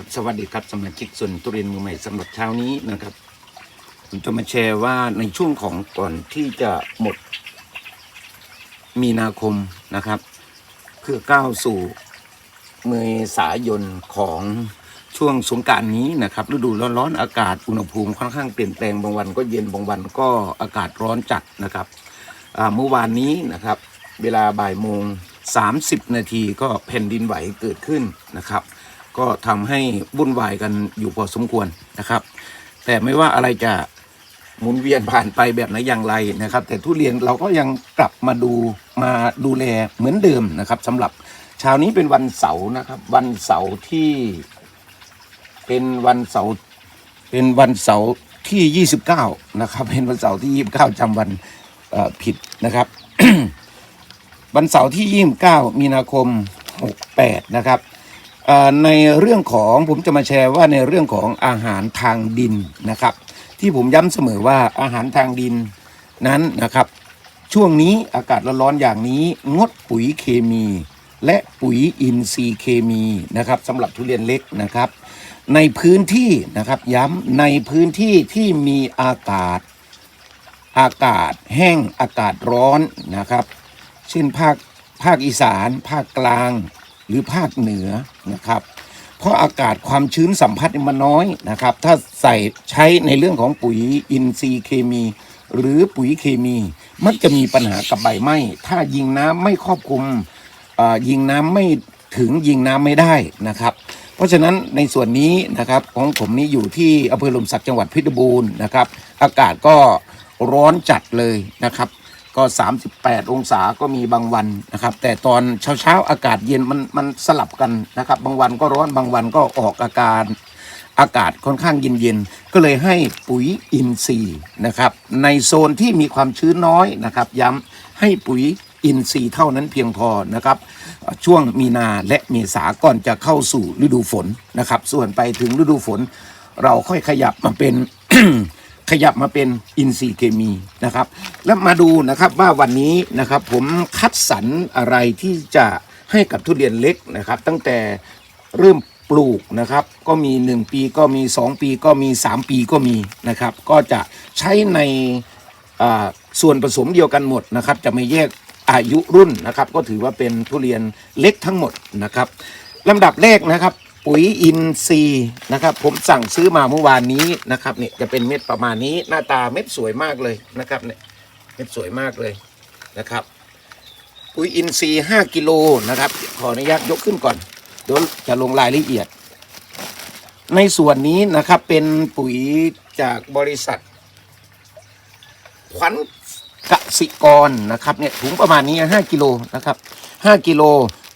ครับสวัสดีครับสมาชิกส่วนตุเรียนมือใหม่สำหรับเช้านี้นะครับผมจะมาแชร์ว่าในช่วงของก่อนที่จะหมด มีนาคมนะครับ เพื่อก้าวสู่เมษายนของช่วงสงการนี้นะครับ ฤดูร้อนๆอากาศอุณหภูมิค่อนข้างเปลี่ยนแปลงบางวันก็เย็นบางวันก็อากาศร้อนจัดนะครับเมื่อวานนี้นะครับ เวลาบ่ายโมง30 นาทีก็แผ่นดินไหวเกิดขึ้นนะครับ ก็ทำให้วุ่นวายกันอยู่พอสมควรนะครับ แต่ไม่ว่าอะไรจะหมุนเวียนผ่านไปแบบไหนอย่างไรนะครับ แต่ทุเรียนเราก็ยังกลับมาดูมาดูแลเหมือนเดิมนะครับสำหรับเช้านี้เป็นวันเสาร์นะครับ วันเสาร์ที่เป็นวันเสาร์เป็นวันเสาร์ที่ 29 นะครับ เป็นวันเสาร์ที่ 29จำวันผิดนะครับ วันเสาร์ที่ 29 มีนาคม 68 นะครับ ในเรื่องของผมจะมาแชร์ว่าในเรื่องของอาหารทางดินนะครับ ที่ผมย้ำเสมอว่าอาหารทางดินนั้นนะครับ ช่วงนี้อากาศร้อนๆอย่างนี้งดปุ๋ยเคมี และปุ๋ยอินทรีย์เคมีนะครับสำหรับทุเรียนเล็กนะครับ ในพื้นที่นะครับย้ำในพื้นที่ที่มีอากาศ อากาศแห้งอากาศร้อนนะครับ เช่นภาคภาคอีสาน ภาคกลาง หรือภาคเหนือนะครับเพราะอากาศความชื้นสัมผัสมันน้อยนะครับ ถ้าใส่ใช้ในเรื่องของปุ๋ยอินทรีย์เคมี หรือปุ๋ยเคมี มักจะมีปัญหากับใบไหม้ถ้ายิงน้ำไม่ครอบคลุมอ่อยิงน้ำไม่ถึงยิงน้ำไม่ได้นะครับ เพราะฉะนั้นในส่วนนี้นะครับของผมนี้อยู่ที่อำเภอลมสักจังหวัดพชรบูรณ์นะครับ อากาศก็ร้อนจัดเลยนะครับ ก็ 38 องศาก็มีบางวันนะครับ แต่ตอนเช้าเช้าๆอากาศเย็นมันมันสลับกันนะครับ บางวันก็ร้อนบางวันก็ออกอาการอากาศค่อนข้างเย็นเย็นๆก็เลยให้ปุ๋ยอินทรีย์นะครับ ในโซนที่มีความชื้นน้อยนะครับ ย้ำให้ปุ๋ยอินทรีย์เท่านั้นเพียงพอนะครับ ช่วงมีนาและเมษาก่อนจะเข้าสู่ฤดูฝนนะครับ ส่วนไปถึงฤดูฝน เราค่อยขยับมาเป็น ขยับมาเป็นอินทรีย์เคมีนะครับ แล้วมาดูนะครับว่าวันนี้นะครับผมคัดสรรอะไรที่จะให้กับทุเรียนเล็กนะครับ ตั้งแต่เริ่มปลูกนะครับ ก็มี 1 ปีก็มี 2 ปีก็มี 3 ปีก็มีนะครับ ก็จะใช้ในส่วนผสมเดียวกันหมดนะครับ จะไม่แยกอายุรุ่นนะครับ ก็ถือว่าเป็นทุเรียนเล็กทั้งหมดนะครับลำดับแรกนะครับ ปุ๋ยอินทรีย์นะครับ ผมสั่งซื้อมาเมื่อวานนี้นะครับเนี่ยจะเป็นเม็ดประมาณนี้หน้าตาเม็ดสวยมากเลยนะครับเนี่ยเม็ดสวยมากเลยนะครับ ปุ๋ยอินทรีย์5กิโลนะครับ ขออนุญาตยกขึ้นก่อนเดี๋ยวจะลงรายละเอียด ในส่วนนี้นะครับเป็นปุ๋ยจากบริษัทขวัญกสิกรนะครับเนี่ยถุงประมาณนี้5กิโลนะครับ5กิโล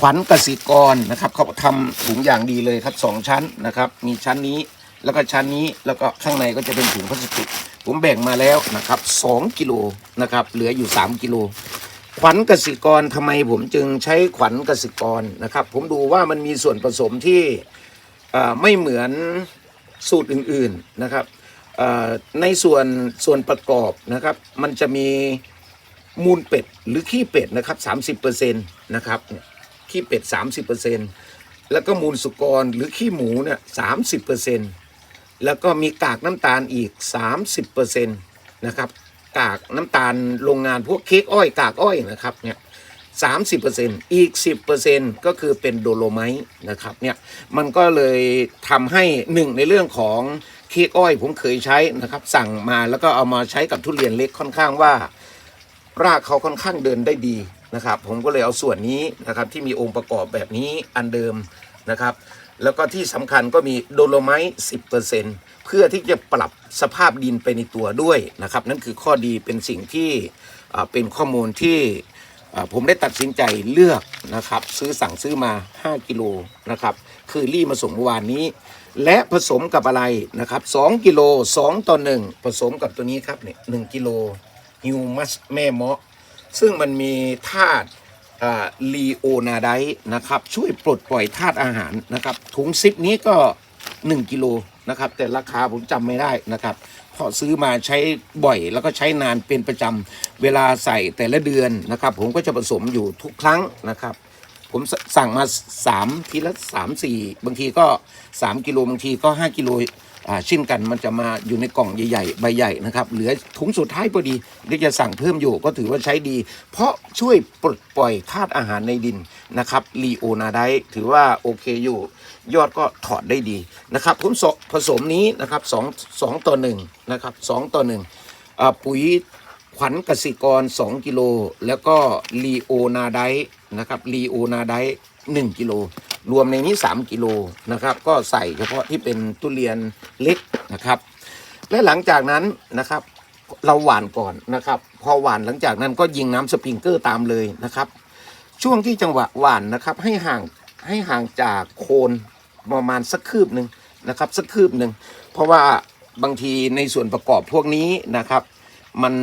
ขวัญกสิกรนะครับเขาทำถุงอย่างดีเลยครับสองชั้นนะครับ มีชั้นนี้แล้วก็ชั้นนี้แล้วก็ข้างในก็จะเป็นถุงพลาสติก ผมแบ่งมาแล้วนะครับ2กิโลนะครับ เหลืออยู่3กิโลขวัญกสิกรทำไมผมจึงใช้ขวัญกสิกรนะครับ ผมดูว่ามันมีส่วนผสมที่ไม่เหมือนสูตรอื่นๆนะครับในส่วนส่วนประกอบนะครับ มันจะมีมูลเป็ดหรือขี้เป็ดนะครับ 30%นะครับ ขี้เป็ด 30%แล้วก็มูลสุกรหรือขี้หมูเนี่ย30%แล้วก็มีกากน้ำตาลอีก 30%นะครับกากน้ำตาลโรงงานพวกเค้กอ้อยกากอ้อยนะครับเนี่ยสามสิบเปอร์เซ็นต์อีกสิบเปอร์เซ็นต์ก็คือเป็นโดโลไมต์นะครับเนี่ยมันก็เลยทำให้หนึ่งในเรื่องของเค้กอ้อยผมเคยใช้นะครับสั่งมาแล้วก็เอามาใช้กับทุเรียนเล็กค่อนข้างว่า รากเขาค่อนข้างเดินได้ดี นะครับ ผมก็เลยเอาส่วนนี้นะครับที่มีองค์ประกอบแบบนี้อันเดิมนะครับ แล้วก็ที่สำคัญก็มีโดโลไมต์สิเพื่อที่จะปรับสภาพดินไปในตัวด้วยนะครับ นั่นคือข้อดีเป็นสิ่งที่เป็นข้อมูลที่ผมได้ตัดสินใจเลือกนะครับ ซื้อสั่งซื้อมา 5 กิโลนะครับ คือรี่มาส่งเมื่อวานนี้ และผสมกับอะไรนะครับ2กิโล2ต่อ1ผสมกับตัวนี้ครับเนี่ยหกิโลฮิวมัสแม่เมาะ ซึ่งมันมีธาตุลีโอนาไดนะครับ ช่วยปลดปล่อยธาตุอาหารนะครับ ถุงซิปนี้ก็ 1กิโลนะครับ แต่ราคาผมจำไม่ได้นะครับเพราะซื้อมาใช้บ่อยแล้วก็ใช้นานเป็นประจำเวลาใส่แต่ละเดือนนะครับ ผมก็จะผสมอยู่ทุกครั้งนะครับผมสสั่งมาสามทีละสามสี่บางทีก็สามกิโลบางทีก็ห้ากิโล เช่นกันมันจะมาอยู่ในกล่องใหญ่ๆใบใหญ่นะครับเหลือถุงสุดท้ายพอดีเดี๋ยวจะสั่งเพิ่มอยู่ก็ถือว่าใช้ดี เพราะช่วยปลดปล่อยธาตุอาหารในดินนะครับลีโอนาไดถือว่าโอเคอยู่ ยอดก็ถอดได้ดีนะครับผมผสมนี้นะครับสองสองต่อหนึ่งนะครับสองต่อหนึ่งอ่าปุ๋ยขวัญกสิกร 2 กิโล แล้วก็ลีโอนาไดนะครับลีโอนาได1กิโล รวมในนี้ 3 กิโลนะครับ ก็ใส่เฉพาะที่เป็นทุเรียนเล็กนะครับ และหลังจากนั้นนะครับ เราหว่านก่อนนะครับ พอหว่านหลังจากนั้นก็ยิงน้ำสปริงเกอร์ตามเลยนะครับ ช่วงที่จังหวะหว่านนะครับให้ห่างให้ห่างจากโคนประมาณสักคืบหนึ่งนะครับ สักคืบหนึ่งเพราะว่าบางทีในส่วนประกอบพวกนี้นะครับ มัน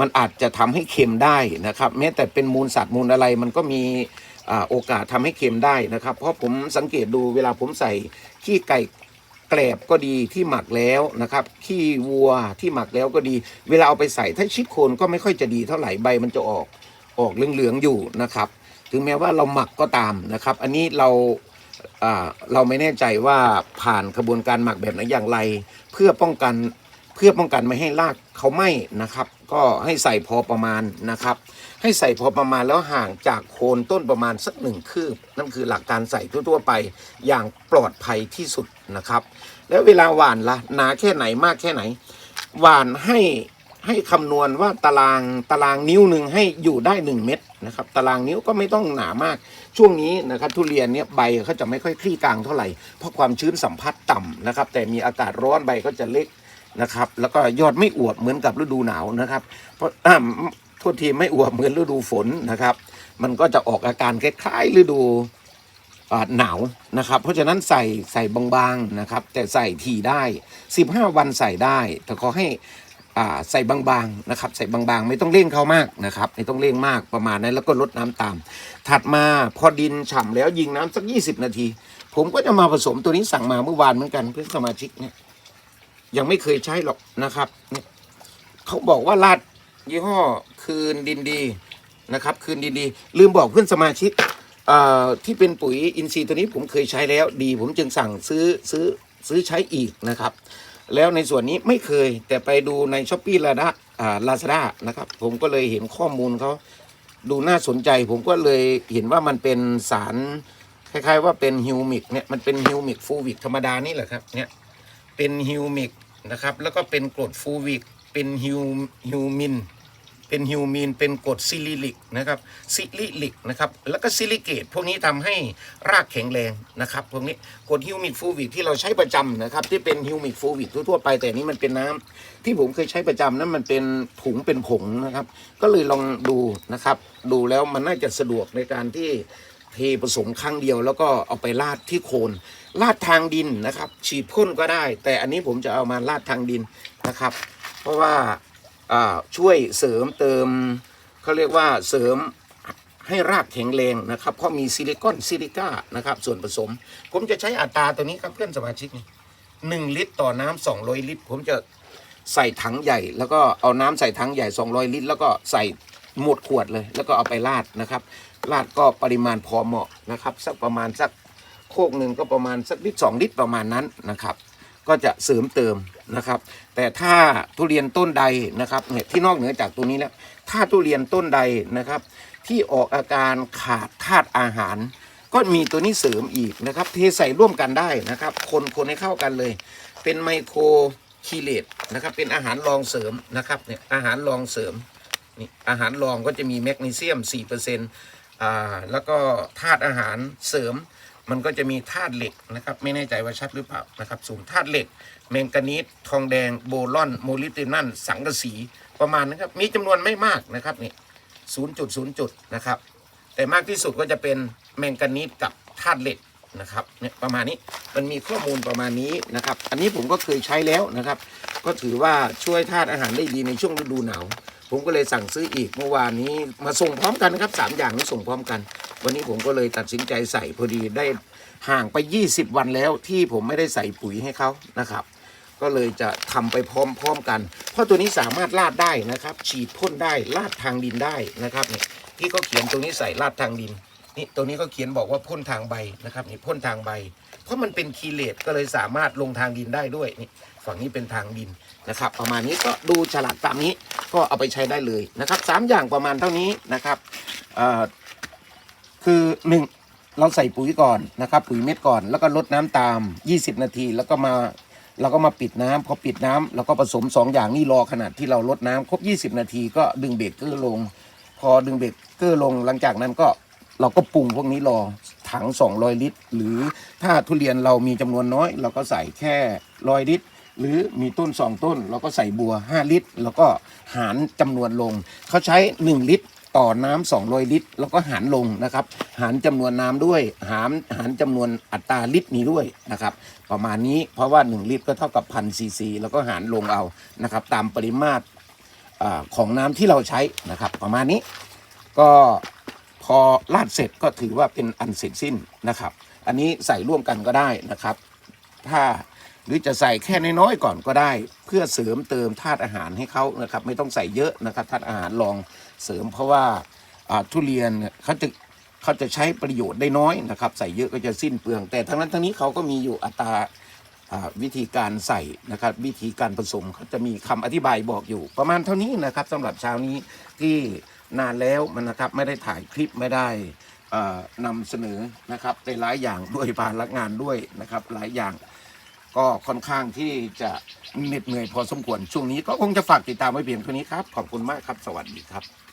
มันอาจจะทำให้เค็มได้นะครับ แม้แต่เป็นมูลสัตว์มูลอะไรมันก็มี โอกาสทำให้เค็มได้นะครับ เพราะผมสังเกตดูเวลาผมใส่ขี้ไก่แกลบก็ดีที่หมักแล้วนะครับขี้วัวที่หมักแล้วก็ดี เวลาเอาไปใส่ถ้าชิดโคนก็ไม่ค่อยจะดีเท่าไหร่ใบมันจะออกออกเหลืองๆอยู่นะครับ ถึงแม้ว่าเราหมักก็ตามนะครับ อันนี้เราอ่าเราไม่แน่ใจว่าผ่านกระบวนการหมักแบบไหนอย่างไร เพื่อป้องกันเพื่อป้องกันไม่ให้รากเขาไหม้นะครับ ก็ให้ใส่พอประมาณนะครับ ให้ใส่พอประมาณแล้วห่างจากโคนต้นประมาณสักหนึ่งคืบ นั่นคือหลักการใส่ทั่วๆไปอย่างปลอดภัยที่สุดนะครับ แล้วเวลาหว่านละ่ะหนาแค่ไหนมากแค่ไหน หว่านให้ให้คำนวณว่าตารางตารางนิ้วหนึ่งให้อยู่ได้ 1 เม็ดนะครับตารางนิ้วก็ไม่ต้องหนามากช่วงนี้นะครับทุเรียนเนี่ยใบเขาจะไม่ค่อยคลี่กลางเท่าไหร่เพราะความชื้นสัมผัสต่ำนะครับแต่มีอากาศร้อนใบก็จะเล็ก นะครับ แล้วก็ยอดไม่อวบเหมือนกับฤดูหนาวนะครับ เพราะอ่าโทษทีไม่อวบเหมือนฤดูฝนนะครับ มันก็จะออกอาการคล้ายๆฤดูหนาวนะครับ เพราะฉะนั้นใส่ใส่บางๆนะครับ แต่ใส่ทีได้ 15 วันใส่ได้ แต่ขอให้อ่าใส่บางๆนะครับ ใส่บางๆ ไม่ต้องเร่งเขามากนะครับ ไม่ต้องเร่งมากประมาณนั้นแล้วก็ลดน้ำตาม ถัดมาพอดินฉ่ำแล้วยิงน้ำสัก 20 นาที ผมก็จะมาผสมตัวนี้สั่งมาเมื่อวานเหมือนกันเพื่อนสมาชิกเนี่ย ยังไม่เคยใช้หรอกนะครับ เขาบอกว่าลาดยี่ห้อคืนดินดีนะครับ คืนดินดี ลืมบอกเพื่อนสมาชิกที่เป็นปุ๋ยอินทรีย์ตัวนี้ผมเคยใช้แล้วดี ผมจึงสั่งซื้อซื้อซื้อใช้อีกนะครับ แล้วในส่วนนี้ไม่เคย แต่ไปดูในช้อปปี้ลาดาลาซาด้านะครับ ผมก็เลยเห็นข้อมูลเขาดูน่าสนใจ ผมก็เลยเห็นว่ามันเป็นสารคล้ายๆ ว่าเป็นฮิวมิกเนี่ยมันเป็นฮิวมิกฟูวิกธรรมดานี่แหละครับเนี่ยเป็นฮิวมิก นะครับ แล้วก็เป็นกรดฟูวิก เป็นฮิวฮิวมิน เป็นฮิวมีนเป็นกรดซิลิลิกนะครับ ซิลิลิกนะครับ แล้วก็ซิลิเกต พวกนี้ทำให้รากแข็งแรงนะครับพวกนี้กรดฮิวมิกฟูวิกที่เราใช้ประจำนะครับ ที่เป็นฮิวมิกฟูวิกทั่วไป แต่นี้มันเป็นน้ำที่ผมเคยใช้ประจำนั้นมันเป็นถุงเป็นผงนะครับ ก็เลยลองดูนะครับ ดูแล้วมันน่าจะสะดวกในการที่เทผสมครั้งเดียวแล้วก็เอาไปราดที่โคน ราดทางดินนะครับ ฉีดพ่นก็ได้ แต่อันนี้ผมจะเอามาราดทางดินนะครับ เพราะว่าช่วยเสริมเติมเขาเรียกว่าเสริมให้รากแข็งแรงนะครับ เพราะมีซิลิคอนซิลิก้านะครับส่วนผสม ผมจะใช้อัตราตัวนี้ครับเพื่อนสมาชิกนี่หนึ่งลิตรต่อน้ำสองร้อยลิตร ผมจะใส่ถังใหญ่ แล้วก็เอาน้ำใส่ถังใหญ่ 200 ลิตร แล้วก็ใส่หมดขวดเลย แล้วก็เอาไปราดนะครับราดก็ปริมาณพอเหมาะนะครับ สักประมาณสัก โคกหนึ่งก็ประมาณสักลิตรสองลิตรประมาณนั้นนะครับ ก็จะเสริมเติมนะครับ แต่ถ้าทุเรียนต้นใดนะครับเนี่ยที่นอกเหนือจากตัวนี้แล้ว ถ้าทุเรียนต้นใดนะครับ ที่ออกอาการขาดธาตุอาหาร ก็มีตัวนี้เสริมอีกนะครับ เทใส่ร่วมกันได้นะครับ คนคนให้เข้ากันเลย เป็นไมโครคีเลตนะครับ เป็นอาหารรองเสริมนะครับเนี่ยอาหารรองเสริมนี่อาหารรองก็จะมีแมกนีเซียม4%อ่าแล้วก็ธาตุอาหารเสริม มันก็จะมีธาตุเหล็กนะครับ ไม่แน่ใจว่าชัดหรือเปล่านะครับสูงธาตุเหล็ก แมงกานีสทองแดงโบรอน โมลิบเดนันสังกะสีประมาณนะครับ มีจำนวนไม่มากนะครับนี่ศูนย์จุดศูนย์จุดนะครับ แต่มากที่สุดก็จะเป็นแมงกานีสกับธาตุเหล็กนะครับเนี่ยประมาณนี้มันมีข้อมูลประมาณนี้นะครับ อันนี้ผมก็เคยใช้แล้วนะครับ ก็ถือว่าช่วยธาตุอาหารได้ดีในช่วงฤดูหนาวผมก็เลยสั่งซื้ออีกเมื่อวานนี้มาส่งพร้อมกันนะครับสามอย่างนี้ส่งพร้อมกัน วันนี้ผมก็เลยตัดสินใจใส่พอดีได้ห่างไป 20 วันแล้วที่ผมไม่ได้ใส่ปุ๋ยให้เขานะครับ ก็เลยจะทำไปพร้อมๆกัน เพราะตัวนี้สามารถลาดได้นะครับ ฉีดพ่นได้ลาดทางดินได้นะครับเนี่ยที่เขาเขียนตรงนี้ใส่ลาดทางดินนี่ตัวนี้ก็เขียนบอกว่าพ่นทางใบนะครับนี่พ่นทางใบ เพราะมันเป็นคีเลตก็เลยสามารถลงทางดินได้ด้วยนี่ฝั่งนี้เป็นทางดินนะครับ ประมาณนี้ก็ดูฉลากตามนี้ก็เอาไปใช้ได้เลยนะครับสามอย่างประมาณเท่านี้นะครับเอ่อ คือหนึ่งเราใส่ปุ๋ยก่อนนะครับ ปุ๋ยเม็ดก่อนแล้วก็ลดน้ำตาม 20 นาที แล้วก็มาเราก็มาปิดน้ำพอปิดน้ำเราก็ผสมสองอย่างนี่รอขนาดที่เราลดน้ำครบ 20 นาทีก็ดึงเบรกเกอร์ลง พอดึงเบรกเกอร์ลงหลังจากนั้นก็เราก็ปรุงพวกนี้รอถัง 200 ลิตร หรือถ้าทุเรียนเรามีจำนวนน้อย เราก็ใส่แค่ร้อยลิตร หรือมีต้น 2 ต้น เราก็ใส่บัว 5 ลิตร แล้วก็หารจำนวนลง เขาใช้ 1 ลิตร ต่อน้ำ200 ลิตร แล้วก็หารลงนะครับ หารจำนวนน้ำด้วย หารหารจำนวนอัตราลิตรนี้ด้วยนะครับ ประมาณนี้เพราะว่า 1 ลิตรก็เท่ากับพันซีซีแล้วก็หารลงเอานะครับ ตามปริมาตรของน้ำที่เราใช้นะครับ ประมาณนี้ก็พอลาดเสร็จก็ถือว่าเป็นอันเสร็จสิ้นนะครับ อันนี้ใส่ร่วมกันก็ได้นะครับ ถ้า หรือจะใส่แค่น้อยๆก่อนก็ได้ เพื่อเสริมเติมธาตุอาหารให้เขานะครับ ไม่ต้องใส่เยอะนะครับธาตุอาหารลองเสริม เพราะว่าทุเรียนเขาจะเขาจะใช้ประโยชน์ได้น้อยนะครับ ใส่เยอะก็จะสิ้นเปลือง แต่ทั้งนั้นทั้งนี้เขาก็มีอยู่อัตราวิธีการใส่นะครับ วิธีการผสมเขาจะมีคำอธิบายบอกอยู่ ประมาณเท่านี้นะครับสำหรับเช้านี้ที่นานแล้วมันนะครับไม่ได้ถ่ายคลิปไม่ได้เอ่อนำเสนอนะครับในหลายอย่างด้วยภาระงานด้วยนะครับหลายอย่าง ก็ค่อนข้างที่จะเหน็ดเหนื่อยพอสมควรช่วงนี้ก็คงจะฝากติดตามไว้เพียงเท่านี้ครับ ขอบคุณมากครับ สวัสดีครับ